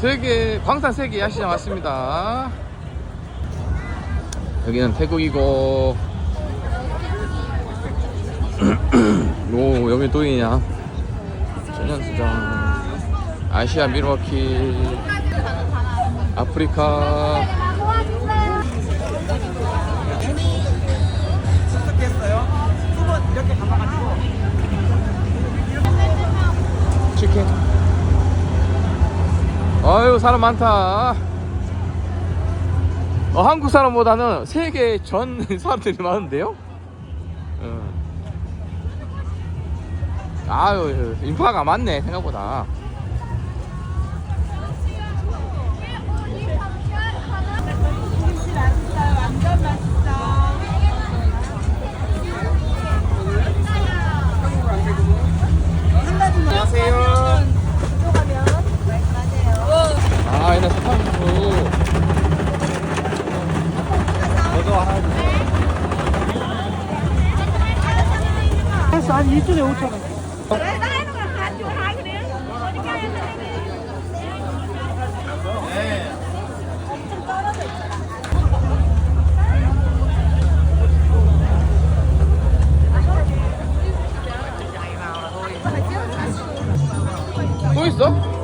세계 광산 세계 야시장 왔습니다. 여기는 태국이고. 오 여기 또 있냐? 천연수장 아시아 미러키 아프리카 아유 사람 많다. 어, 한국 사람보다는 세계 전 사람들이 많은데요? 어. 아유 인파가 많네 생각보다 마이너스 3수. 저도 하나 그래서 한 일주일에 5천 원. 또 있어?